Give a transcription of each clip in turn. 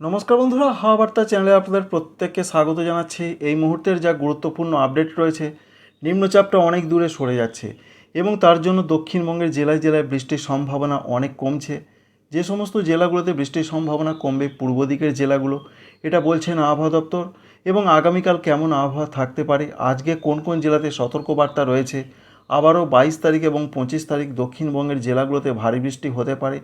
নমস্কার বন্ধুরা, হাওয়া বার্তা চ্যানেলে আপনাদের প্রত্যেককে স্বাগত জানাচ্ছি। এই মুহূর্তের যা গুরুত্বপূর্ণ আপডেট রয়েছে, নিম্নচাপটা অনেক দূরে সরে যাচ্ছে এবং তার জন্য দক্ষিণবঙ্গের জেলায় জেলায় বৃষ্টির সম্ভাবনা অনেক কমছে। যে সমস্ত জেলাগুলোতে বৃষ্টির সম্ভাবনা কমবে, পূর্ব দিকের জেলাগুলো, এটা বলছেন আবহাওয়া দপ্তর। এবং আগামীকাল কেমন আবহাওয়া থাকতে পারে, আজকে কোন কোন জেলাতে সতর্কবার্তা রয়েছে, আবারও বাইশ তারিখ এবং পঁচিশ তারিখ দক্ষিণবঙ্গের জেলাগুলোতে ভারী বৃষ্টি হতে পারে।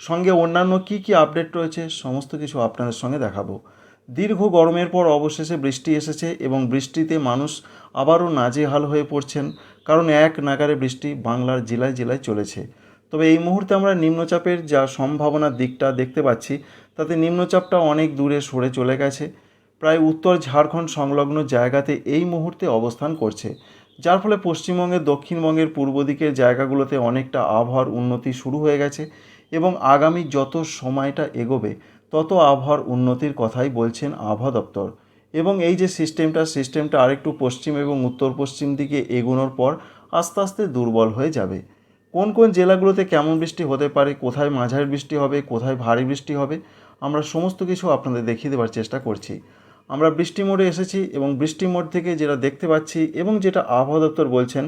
সঙ্গে অন্যান্য কী কী আপডেট রয়েছে, সমস্ত কিছু আপনাদের সঙ্গে দেখাবো। দীর্ঘ গরমের পর অবশেষে বৃষ্টি এসেছে এবং বৃষ্টিতে মানুষ আবারও নাজেহাল হয়ে পড়ছেন, কারণ এক নাগারে বৃষ্টি বাংলার জেলায় জেলায় চলেছে। তবে এই মুহূর্তে আমরা নিম্নচাপের যা সম্ভাবনার দিকটা দেখতে পাচ্ছি, তাতে নিম্নচাপটা অনেক দূরে সরে চলে গেছে। প্রায় উত্তর ঝাড়খণ্ড সংলগ্ন জায়গাতে এই মুহূর্তে অবস্থান করছে, যার ফলে পশ্চিমবঙ্গের দক্ষিণবঙ্গের পূর্ব দিকের জায়গাগুলোতে অনেকটা আবহাওয়ার উন্নতি শুরু হয়ে গেছে। এবং আগামী যত সময়টা এগোবে, তত আবহাওয়ার উন্নতির কথাই বলছেন আবহাওয়া দপ্তর। এবং এই যে সিস্টেমটা সিস্টেমটা আরেকটু পশ্চিম এবং উত্তর পশ্চিম দিকে এগোনোর পর আস্তে আস্তে দুর্বল হয়ে যাবে। কোন কোন জেলাগুলোতে কেমন বৃষ্টি হতে পারে, কোথায় মাঝারি বৃষ্টি হবে, কোথায় ভারী বৃষ্টি হবে, আমরা সমস্ত কিছু আপনাদের দেখিয়ে দেওয়ার চেষ্টা করছি। আমরা বৃষ্টি মোড়ে এসেছি এবং বৃষ্টি মোড় থেকে যেটা দেখতে পাচ্ছি এবং যেটা আবহাওয়া দপ্তর বলছেন,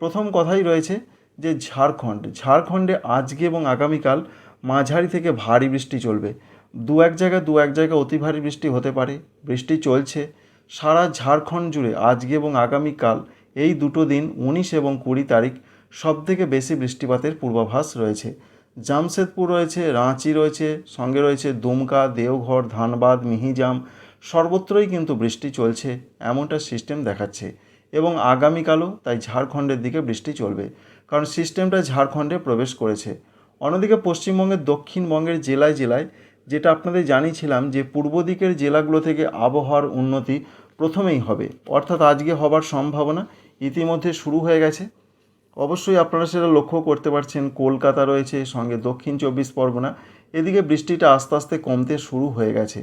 প্রথম কথাই রয়েছে যে ঝাড়খণ্ড, ঝাড়খণ্ডে আজকে এবং আগামীকাল মাঝারি থেকে ভারী বৃষ্টি চলবে। দু এক জায়গায় দু এক জায়গায় অতি ভারী বৃষ্টি হতে পারে। বৃষ্টি চলছে। সারা ঝাড়খণ্ড জুড়ে আজকে এবং আগামীকাল এই দুটো দিন, উনিশ এবং কুড়ি তারিখ, সবথেকে বেশি বৃষ্টিপাতের পূর্বাভাস রয়েছে। জামশেদপুর রয়েছে, রাঁচি রয়েছে, সঙ্গে রয়েছে দুমকা, দেওঘর, ধানবাদ, মিহিজাম, সর্বত্রই কিন্তু বৃষ্টি চলছে, এমনটা সিস্টেম দেখাচ্ছে। এবং আগামীকালও তাই ঝাড়খণ্ডের দিকে বৃষ্টি চলবে। কারণ সিস্টেমটা ঝাড়খণ্ডে প্রবেশ করেছে। অন্যদিকে পশ্চিমবঙ্গের দক্ষিণবঙ্গের জেলায় জেলায়, যেটা আপনাদের জানিয়েছিলাম যে পূর্ব দিকের জেলাগুলো থেকে আবহাওয়ার উন্নতি প্রথমেই হবে। অর্থাৎ আজকে হবার সম্ভাবনা ইতিমধ্যে শুরু হয়ে গেছে। অবশ্যই আপনারা সেটা লক্ষ্য করতে পারছেন, কলকাতা রয়েছে, সঙ্গে দক্ষিণ চব্বিশ পরগনা। এদিকে বৃষ্টিটা আস্তে আস্তে কমতে শুরু হয়ে গেছে।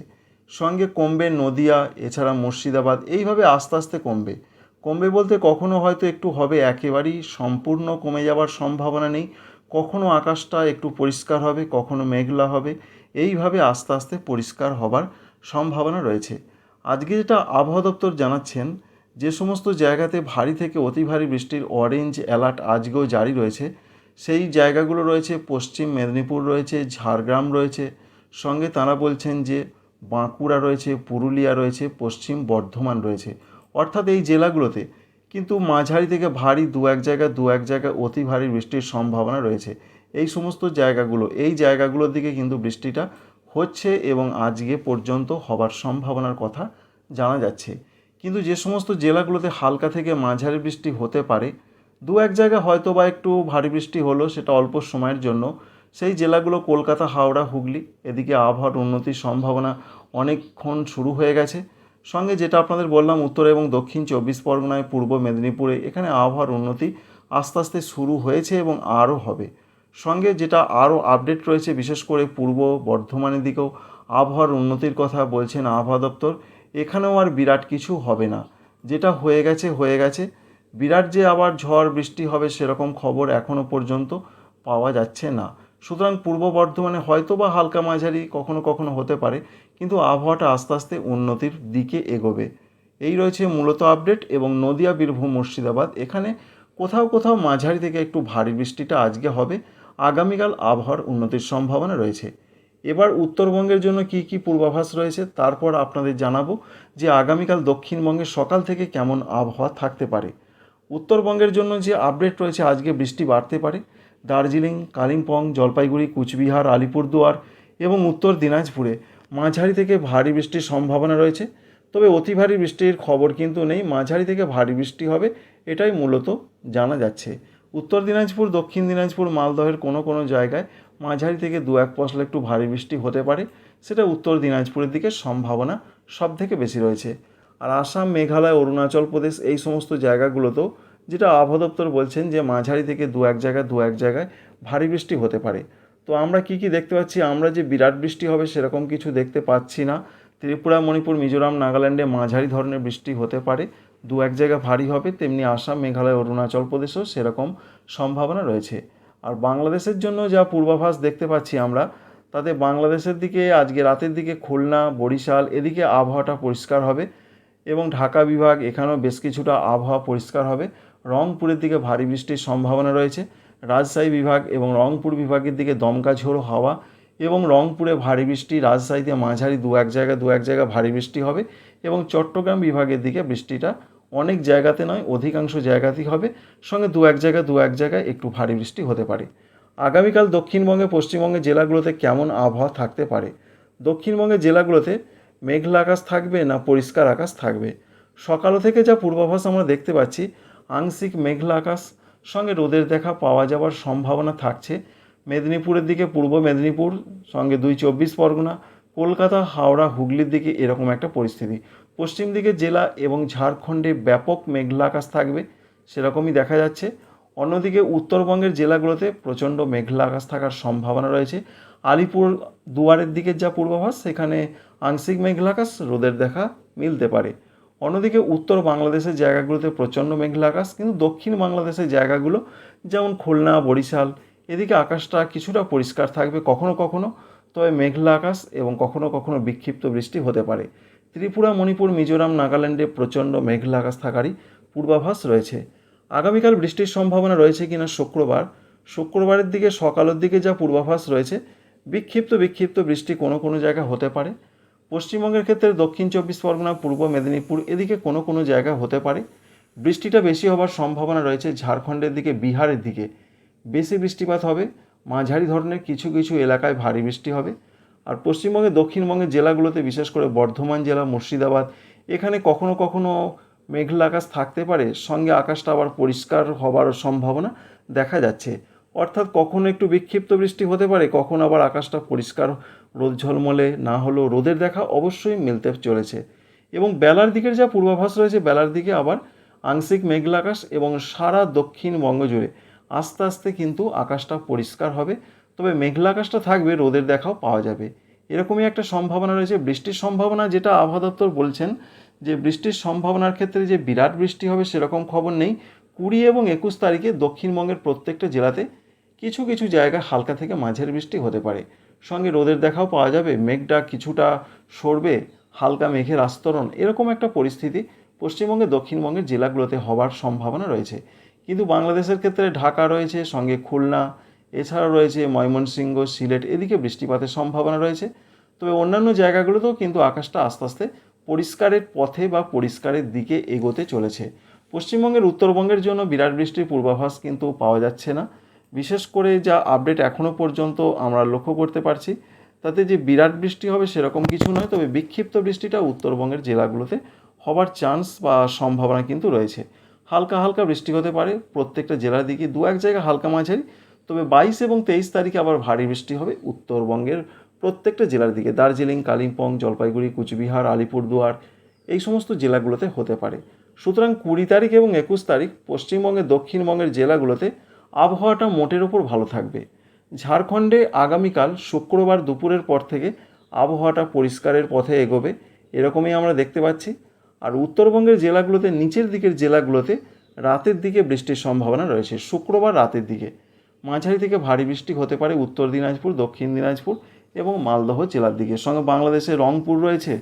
সঙ্গে কমবে নদিয়া, এছাড়া মুর্শিদাবাদ, এইভাবে আস্তে আস্তে কমবে। কমবে বলতে কখনো হয়তো একটু হবে, একেবারেই সম্পূর্ণ কমে যাওয়ার সম্ভাবনা নেই। কখনো আকাশটা একটু পরিষ্কার হবে, কখনো মেঘলা হবে, এইভাবে আস্তে আস্তে পরিষ্কার হবার সম্ভাবনা রয়েছে। আজকে যেটা আবহাওয়া দপ্তর জানাচ্ছেন, যে সমস্ত জায়গাতে ভারী থেকে অতি ভারী বৃষ্টির অরেঞ্জ অ্যালার্ট আজকেও জারি রয়েছে। সেই জায়গাগুলো রয়েছে, পশ্চিম মেদিনীপুর রয়েছে, ঝাড়গ্রাম রয়েছে। সঙ্গে তারা বলছেন যে বাঁকুড়া রয়েছে, পুরুলিয়া রয়েছে, পশ্চিম বর্ধমান রয়েছে। অর্থাৎ এই জেলাগুলোতে। কিন্তু মাঝারি থেকে ভারী দু এক জায়গায় দু এক জায়গায় অতি ভারী বৃষ্টির সম্ভাবনা রয়েছে। এই সমস্ত জায়গাগুলো, এই জায়গাগুলোর দিকে কিন্তু বৃষ্টিটা হচ্ছে এবং আজকে পর্যন্ত হবার সম্ভাবনার কথা জানা যাচ্ছে। কিন্তু যে সমস্ত জেলাগুলোতে হালকা থেকে মাঝারি বৃষ্টি হতে পারে, দু এক জায়গায় হয়তো বা একটু ভারী বৃষ্টি হলো সেটা অল্প সময়ের জন্য, সেই জেলাগুলো কলকাতা, হাওড়া, হুগলি, এদিকে আবহাওয়ার উন্নতির সম্ভাবনা অনেকক্ষণ শুরু হয়ে গেছে। সঙ্গে যেটা আপনাদের বললাম, উত্তর এবং দক্ষিণ চব্বিশ পরগনায় পূর্ব মেদিনীপুরে এখানে আবহাওয়ার উন্নতি আস্তে আস্তে শুরু হয়েছে এবং আরও হবে। সঙ্গে যেটা আরও আপডেট রয়েছে, বিশেষ করে পূর্ব বর্ধমানের দিকেও আবহাওয়ার উন্নতির কথা বলছেন আবহাওয়া দপ্তর, এখানেও আর বিরাট কিছু হবে না। যেটা হয়ে গেছে হয়ে গেছে। বিরাট যে আবার ঝড় বৃষ্টি হবে সেরকম খবর এখনও পর্যন্ত পাওয়া যাচ্ছে না। সুতরাং পূর্ব বর্ধমানে হয়তো বা হালকা মাঝারি কখনো কখনো হতে পারে, কিন্তু আবহাওয়াটা আস্তে আস্তে উন্নতির দিকে এগোবে। এই রয়েছে মূলত আপডেট এবং নদিয়া, বীরভূম, মুর্শিদাবাদ। এখানে কোথাও কোথাও মাঝারি থেকে একটু ভারী বৃষ্টিটা আজকে হবে। আগামীকাল আবহাওয়ার উন্নতির সম্ভাবনা রয়েছে। এবার উত্তরবঙ্গের জন্য কি কি পূর্বাভাস রয়েছে তারপর আপনাদের জানাব যে আগামীকাল দক্ষিণবঙ্গের সকাল থেকে কেমন আবহাওয়া থাকতে পারে। উত্তরবঙ্গের জন্য যে আপডেট রয়েছে, আজকে বৃষ্টি বাড়তে পারে। দার্জিলিং, কালিম্পং, জলপাইগুড়ি, কুচবিহার, আলিপুরদুয়ার এবং উত্তর দিনাজপুরে মাঝারি থেকে ভারী বৃষ্টির সম্ভাবনা রয়েছে। তবে অতি ভারী বৃষ্টির খবর কিন্তু নেই, মাঝারি থেকে ভারী বৃষ্টি হবে এটাই মূলত জানা যাচ্ছে। উত্তর দিনাজপুর, দক্ষিণ দিনাজপুর, মালদহের কোনো কোনো জায়গায় মাঝারি থেকে দু এক পশলা একটু ভারী বৃষ্টি হতে পারে, সেটা উত্তর দিনাজপুরের দিকে সম্ভাবনা সব থেকে বেশি রয়েছে। আর আসাম, মেঘালয়, অরুণাচল প্রদেশ এই সমস্ত জায়গাগুলোতেও যেটা আবহাওয়া দপ্তর বলছেন যে মাঝারি থেকে দু এক জায়গায়, দু এক জায়গায় ভারী বৃষ্টি হতে পারে। তো আমরা কি কি দেখতে পাচ্ছি? আমরা যে বিরাট বৃষ্টি হবে সেরকম কিছু দেখতে পাচ্ছি না। ত্রিপুরা, মণিপুর, মিজোরাম, নাগাল্যান্ডে মাঝারি ধরনের বৃষ্টি হতে পারে। দু এক জায়গা ভারী হবে, তেমনি আসাম, মেঘালয়, অরুণাচল প্রদেশেও সেরকম সম্ভাবনা রয়েছে। আর বাংলাদেশের জন্য যা পূর্বাভাস দেখতে পাচ্ছি আমরা, তাতে বাংলাদেশের দিকে, আজকে রাতের দিকে খুলনা, বরিশাল, এদিকে আবহাওয়াটা পরিষ্কার হবে এবং ঢাকা বিভাগ, এখানেও বেশ কিছুটা আবহাওয়া পরিষ্কার হবে। রংপুরের দিকে ভারী বৃষ্টির সম্ভাবনা রয়েছে। রাজশাহী বিভাগ এবং রংপুর বিভাগের দিকে দমকা ঝোড়ো হাওয়া এবং রংপুরে ভারী বৃষ্টি, রাজশাহীতে মাঝারি দু এক জায়গায় দু এক জায়গায় ভারী বৃষ্টি হবে এবং চট্টগ্রাম বিভাগের দিকে বৃষ্টিটা অনেক জায়গাতে নয়, অধিকাংশ জায়গাতেই হবে। সঙ্গে দু এক জায়গা, দু এক জায়গায় একটু ভারী বৃষ্টি হতে পারে। আগামীকাল দক্ষিণবঙ্গে পশ্চিমবঙ্গের জেলাগুলোতে কেমন আবহাওয়া থাকতে পারে? দক্ষিণবঙ্গের জেলাগুলোতে মেঘলা আকাশ থাকবে না পরিষ্কার আকাশ থাকবে? সকাল থেকে যা পূর্বাভাস আমরা দেখতে পাচ্ছি আংশিক মেঘলা আকাশ, সঙ্গে রোদের দেখা পাওয়া যাওয়ার সম্ভাবনা থাকছে। মেদিনীপুরের দিকে পূর্ব মেদিনীপুর, সঙ্গে দুই চব্বিশ পরগনা, কলকাতা, হাওড়া, হুগলির দিকে এরকম একটা পরিস্থিতি। পশ্চিম দিকে জেলা এবং ঝাড়খণ্ডে ব্যাপক মেঘলা আকাশ থাকবে, সেরকমই দেখা যাচ্ছে। অন্যদিকে উত্তরবঙ্গের জেলাগুলোতে প্রচণ্ড মেঘলা আকাশ থাকার সম্ভাবনা রয়েছে। আলিপুর দুয়ারের দিকের যা পূর্বাভাস, সেখানে আংশিক মেঘলা আকাশ, রোদের দেখা মিলতে পারে। অন্যদিকে উত্তর বাংলাদেশের জায়গাগুলোতে প্রচণ্ড মেঘলা আকাশ, কিন্তু দক্ষিণ বাংলাদেশের জায়গাগুলো যেমন খুলনা, বরিশাল, এদিকে আকাশটা কিছুটা পরিষ্কার থাকবে কখনো কখনো, তবে মেঘলা আকাশ এবং কখনো কখনো বিক্ষিপ্ত বৃষ্টি হতে পারে। ত্রিপুরা, মণিপুর, মিজোরাম, নাগাল্যান্ডে প্রচণ্ড মেঘলা আকাশ থাকারই পূর্বাভাস রয়েছে। আগামীকাল বৃষ্টির সম্ভাবনা রয়েছে কিনা শুক্রবার। শুক্রবারের দিকে সকালের দিকে যা পূর্বাভাস রয়েছে, বিক্ষিপ্ত বিক্ষিপ্ত বৃষ্টি কোনো কোনো জায়গায় হতে পারে। পশ্চিমবঙ্গের ক্ষেত্রে দক্ষিণ চব্বিশ পরগনা, পূর্ব মেদিনীপুর এদিকে কোনো কোনো জায়গা হতে পারে। বৃষ্টিটা বেশি হবার সম্ভাবনা রয়েছে ঝাড়খণ্ডের দিকে, বিহারের দিকে। বেশি বৃষ্টিপাত হবে, মাঝারি ধরনের কিছু কিছু এলাকায় ভারী বৃষ্টি হবে। আর পশ্চিমবঙ্গের দক্ষিণবঙ্গের জেলাগুলোতে, বিশেষ করে বর্ধমান জেলা, মুর্শিদাবাদ, এখানে কখনো কখনো মেঘলা আকাশ থাকতে পারে। সঙ্গে আকাশটা আবার পরিষ্কার হবার সম্ভাবনা দেখা যাচ্ছে। অর্থাৎ কখনো একটু বিক্ষিপ্ত বৃষ্টি হতে পারে, কখনো আবার আকাশটা পরিষ্কার রোদ ঝলমলে, না হলেও রোদের দেখা অবশ্যই মিলতে চলেছে। এবং বেলার দিকের যা পূর্বাভাস রয়েছে, বেলার দিকে আবার আংশিক মেঘলা আকাশ এবং সারা দক্ষিণবঙ্গ জুড়ে আস্তে আস্তে কিন্তু আকাশটা পরিষ্কার হবে। তবে মেঘলা আকাশটা থাকবে, রোদের দেখাও পাওয়া যাবে। এরকমই একটা সম্ভাবনা রয়েছে, বৃষ্টির সম্ভাবনা যেটা আবহাওয়া দপ্তর বলছেন যে, বৃষ্টির সম্ভাবনার ক্ষেত্রে যে বিরাট বৃষ্টি হবে সেরকম খবর নেই। কুড়ি এবং একুশ তারিখে দক্ষিণবঙ্গের প্রত্যেকটা জেলাতে কিছু কিছু জায়গায় হালকা থেকে মাঝের বৃষ্টি হতে পারে। সঙ্গে রোদের দেখাও পাওয়া যাবে। মেঘটা কিছুটা সরবে, হালকা মেঘের আস্তরণ। এরকম একটা পরিস্থিতি পশ্চিমবঙ্গের দক্ষিণবঙ্গের জেলাগুলোতে হওয়ার সম্ভাবনা রয়েছে। কিন্তু বাংলাদেশের ক্ষেত্রে ঢাকা রয়েছে, সঙ্গে খুলনা, এছাড়াও রয়েছে ময়মনসিংহ, সিলেট, এদিকে বৃষ্টিপাতের সম্ভাবনা রয়েছে। তবে অন্যান্য জায়গাগুলোতেও কিন্তু আকাশটা আস্তে আস্তে পরিষ্কারের পথে বা পরিষ্কারের দিকে এগোতে চলেছে। পশ্চিমবঙ্গের উত্তরবঙ্গের জন্য বিরাট বৃষ্টির পূর্বাভাস কিন্তু পাওয়া যাচ্ছে না। বিশেষ করে যা আপডেট এখনও পর্যন্ত আমরা লক্ষ্য করতে পারছি, তাতে যে বিরাট বৃষ্টি হবে সেরকম কিছু নয়, তবে বিক্ষিপ্ত বৃষ্টিটা উত্তরবঙ্গের জেলাগুলোতে হবার চান্স বা সম্ভাবনা কিন্তু রয়েছে। হালকা হালকা বৃষ্টি হতে পারে, প্রত্যেকটা জেলার দিকে দু এক জায়গায় হালকা মাঝারি, তবে বাইশ এবং তেইশ তারিখে আবার ভারী বৃষ্টি হবে উত্তরবঙ্গের প্রত্যেকটা জেলার দিকে। দার্জিলিং, কালিম্পং, জলপাইগুড়ি, কুচবিহার, আলিপুরদুয়ার, এই সমস্ত জেলাগুলোতে হতে পারে। সুতরাং কুড়ি তারিখ এবং একুশ তারিখ পশ্চিমবঙ্গের দক্ষিণবঙ্গের জেলাগুলোতে আবহাওয়াটা মোটের ওপর ভালো থাকবে। ঝাড়খণ্ডে আগামীকাল শুক্রবার দুপুরের পর থেকে আবহাওয়াটা পরিষ্কারের পথে এগোবে, এরকমই আমরা দেখতে পাচ্ছি। আর উত্তরবঙ্গের জেলাগুলোতে, নিচের দিকের জেলাগুলোতে রাতের দিকে বৃষ্টির সম্ভাবনা রয়েছে। শুক্রবার রাতের দিকে মাঝারি থেকে ভারী বৃষ্টি হতে পারে উত্তর দিনাজপুর, দক্ষিণ দিনাজপুর এবং মালদহ জেলার দিকে। সঙ্গে বাংলাদেশে রংপুর রয়েছে,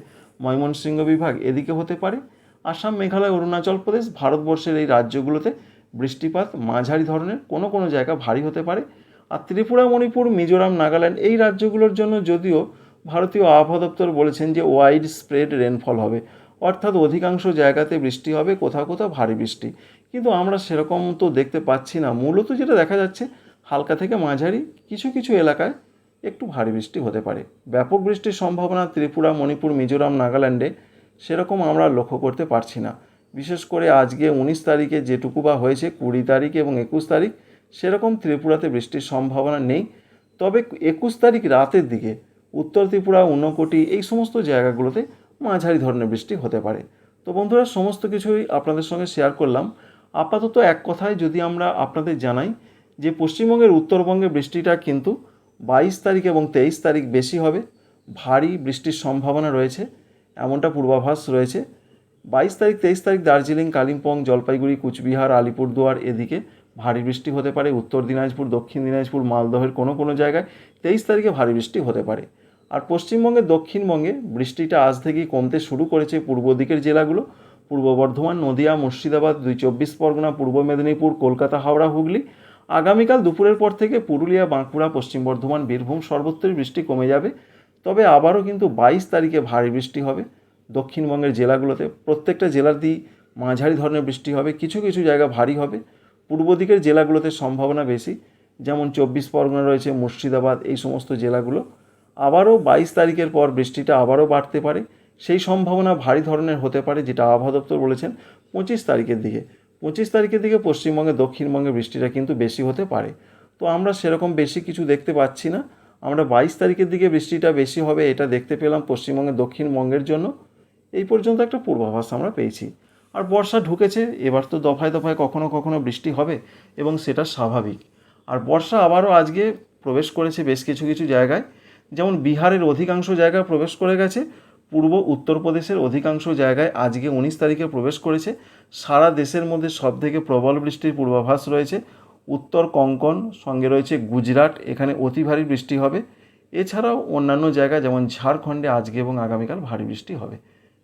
ময়মনসিংহ বিভাগ এদিকে হতে পারে। আসাম, মেঘালয়, অরুণাচল প্রদেশ, ভারতবর্ষের এই রাজ্যগুলোতে বৃষ্টিপাত মাঝারি ধরনের কোনো কোনো জায়গা ভারী হতে পারে। আর ত্রিপুরা, মণিপুর, মিজোরাম, নাগাল্যান্ড এই রাজ্যগুলোর জন্য যদিও ভারতীয় আবহাওয়া দপ্তর বলেছেন যে ওয়াইড স্প্রেড রেনফল হবে। অর্থাৎ অধিকাংশ জায়গাতে বৃষ্টি হবে, কোথাও কোথাও ভারী বৃষ্টি। কিন্তু আমরা সেরকম তো দেখতে পাচ্ছি না। মূলত যেটা দেখা যাচ্ছে, হালকা থেকে মাঝারি কিছু কিছু এলাকায় একটু ভারী বৃষ্টি হতে পারে। ব্যাপক বৃষ্টির সম্ভাবনা ত্রিপুরা, মণিপুর, মিজোরাম, নাগাল্যান্ডে সেরকম আমরা লক্ষ্য করতে পারছি না। বিশেষ করে আজকে উনিশ তারিখে যেটুকু বা হয়েছে, কুড়ি তারিখ এবং একুশ তারিখ, সেরকম ত্রিপুরাতে বৃষ্টির সম্ভাবনা নেই। তবে একুশ তারিখ রাতের দিকে উত্তর ত্রিপুরা, ঊনকোটি এই সমস্ত জায়গাগুলোতে মাঝারি ধরনের বৃষ্টি হতে পারে। তো বন্ধুরা, সমস্ত কিছুই আপনাদের সঙ্গে শেয়ার করলাম। আপাতত এক কথায় যদি আমরা আপনাদের জানাই যে পশ্চিমবঙ্গের উত্তরবঙ্গে বৃষ্টিটা কিন্তু বাইশ তারিখ এবং তেইশ তারিখ বেশি হবে, ভারী বৃষ্টির সম্ভাবনা রয়েছে, এমনটা পূর্বাভাস রয়েছে। বাইশ তারিখ, তেইশ তারিখ দার্জিলিং, কালিম্পং, জলপাইগুড়ি, কুচবিহার, আলিপুরদুয়ার এদিকে ভারী বৃষ্টি হতে পারে। উত্তর দিনাজপুর, দক্ষিণ দিনাজপুর, মালদহের কোনো কোনো জায়গায় তেইশ তারিখে ভারী বৃষ্টি হতে পারে। আর পশ্চিমবঙ্গে দক্ষিণবঙ্গে বৃষ্টিটা আজ থেকেই কমতে শুরু করেছে পূর্ব দিকের জেলাগুলো। পূর্ব বর্ধমান, নদিয়া, মুর্শিদাবাদ, দুই চব্বিশ পরগনা, পূর্ব মেদিনীপুর, কলকাতা, হাওড়া, হুগলি। আগামীকাল দুপুরের পর থেকে পুরুলিয়া, বাঁকুড়া, পশ্চিম বর্ধমান, বীরভূম সর্বত্রই বৃষ্টি কমে যাবে। তবে আবারও কিন্তু বাইশ তারিখে ভারী বৃষ্টি হবে। দক্ষিণবঙ্গের জেলাগুলোতে প্রত্যেকটা জেলার দিয়ে মাঝারি ধরনের বৃষ্টি হবে, কিছু কিছু জায়গা ভারী হবে। পূর্ব দিকের জেলাগুলোতে সম্ভাবনা বেশি, যেমন চব্বিশ পরগনা রয়েছে, মুর্শিদাবাদ, এই সমস্ত জেলাগুলো। আবারও বাইশ তারিখের পর বৃষ্টিটা আবারও বাড়তে পারে, সেই সম্ভাবনা ভারী ধরনের হতে পারে, যেটা আবহাওয়া দপ্তর বলেছেন পঁচিশ তারিখের দিকে। পঁচিশ তারিখের দিকে পশ্চিমবঙ্গে, দক্ষিণবঙ্গে বৃষ্টিটা কিন্তু বেশি হতে পারে। তো আমরা সেরকম বেশি কিছু দেখতে পাচ্ছি না। আমরা বাইশ তারিখের দিকে বৃষ্টিটা বেশি হবে, এটা দেখতে পেলাম পশ্চিমবঙ্গের দক্ষিণবঙ্গের জন্য। এই পর্যন্ত একটা পূর্বাভাস আমরা পেয়েছি। আর বর্ষা ঢুকেছে, এবার তো দফায় দফায় কখনো কখনো বৃষ্টি হবে, এবং সেটা স্বাভাবিক। আর বর্ষা আবারও আজকে প্রবেশ করেছে বেশ কিছু কিছু জায়গায়। যেমন বিহারের অধিকাংশ জায়গায় প্রবেশ করে গেছে, পূর্ব উত্তরপ্রদেশের অধিকাংশ জায়গায় আজকে উনিশ তারিখে প্রবেশ করেছে। সারা দেশের মধ্যে সবথেকে প্রবল বৃষ্টির পূর্বাভাস রয়েছে। উত্তর কঙ্কন, সঙ্গে রয়েছে গুজরাট, এখানে অতি ভারী বৃষ্টি হবে। এছাড়াও অন্যান্য জায়গা যেমন ঝাড়খণ্ডে আজকে এবং আগামীকাল ভারী বৃষ্টি হবে।